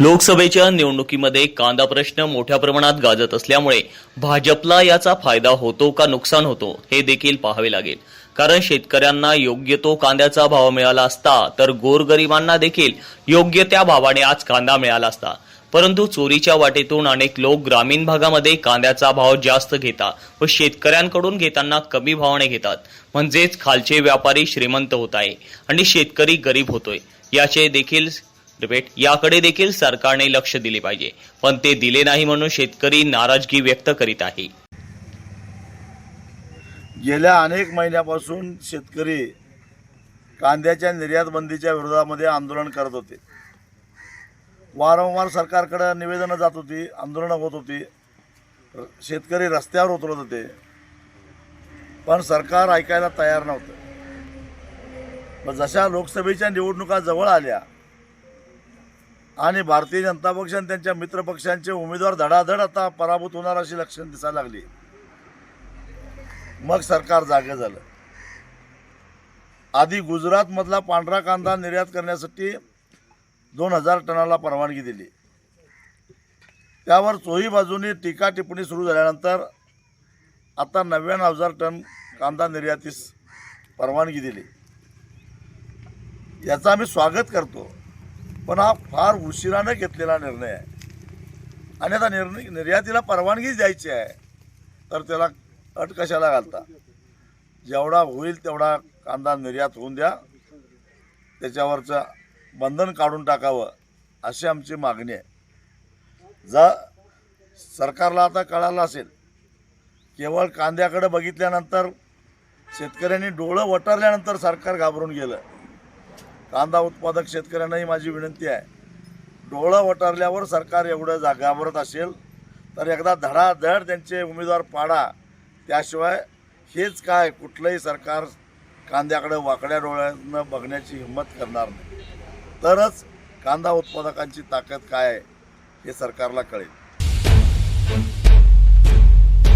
लोकसभेच्या निवडणुकीमध्ये कांदा प्रश्न मोठ्या प्रमाणात गाजत असल्यामुळे भाजपला याचा फायदा होतो का नुकसान होतो हे देखील पाहावे लागेल. कारण शेतकऱ्यांना योग्य तो कांद्याचा भाव मिळाला असता तर गोरगरिबांना देखील योग्य त्या भावाने आज कांदा मिळाला असता. परंतु चोरीच्या वाटेतून अनेक लोक ग्रामीण भागामध्ये कांद्याचा भाव जास्त घेतात व शेतकऱ्यांकडून घेताना कमी भावाने घेतात. म्हणजेच खालचे व्यापारी श्रीमंत होत आहे आणि शेतकरी गरीब होतोय. याचे देखील रिपीट. याकडे देखील सरकारने लक्ष दिले पाहिजे. पण ते दिले नाही म्हणून शेतकरी नाराजगी व्यक्त करीत आहे. गेल्या अनेक महिन्यापासून शेतकरी कांद्याच्या निर्यात बंदीच्या विरोधामध्ये आंदोलन करत होते. वारंवार सरकारकडे निवेदनं जात होती आंदोलनं होत होती. शेतकरी रस्त्यावर उतरत होते. पण सरकार ऐकायला तयार नव्हतं. मग जशा लोकसभेच्या निवडणुका जवळ आल्या आणि भारतीय जनता पक्ष आणि त्यांच्या मित्रपक्षांचे उमेदवार धडाधड आता पराभूत होणार अशी लक्षण दिसायला लागली. मग सरकार जागे झालं. आधी गुजरातमधला पांढरा कांदा निर्यात करण्यासाठी दोन हजार टनाला परवानगी दिली. त्यावर चोही बाजूनी टीका टिप्पणी सुरू झाल्यानंतर आता नव्याण्णव हजार टन कांदा निर्यातीस परवानगी दिली. याचं आम्ही स्वागत करतो. पण हा फार उशिरानं घेतलेला निर्णय आहे. आणि आता निर्णय निर्यातीला परवानगी द्यायची आहे. तर त्याला अट कशाला घालता? जेवढा होईल तेवढा कांदा निर्यात होऊन द्या. त्याच्यावरचं बंधन काढून टाकावं अशी आमची मागणी आहे. जर सरकारला आता कळालं असेल केवळ कांद्याकडे बघितल्यानंतर शेतकऱ्यांनी डोळं वटरल्यानंतर सरकार घाबरून गेलं. कांदा उत्पादक शेतकऱ्यांनाही माझी विनंती आहे. डोळं वटारल्यावर सरकार एवढं जा घाबरत असेल तर एकदा धडाधड त्यांचे उमेदवार पाडा. त्याशिवाय हेच काय कुठलंही सरकार कांद्याकडे वाकड्या डोळ्यानं बघण्याची हिंमत करणार नाही. तरच कांदा उत्पादकांची ताकद काय आहे हे सरकारला कळेल.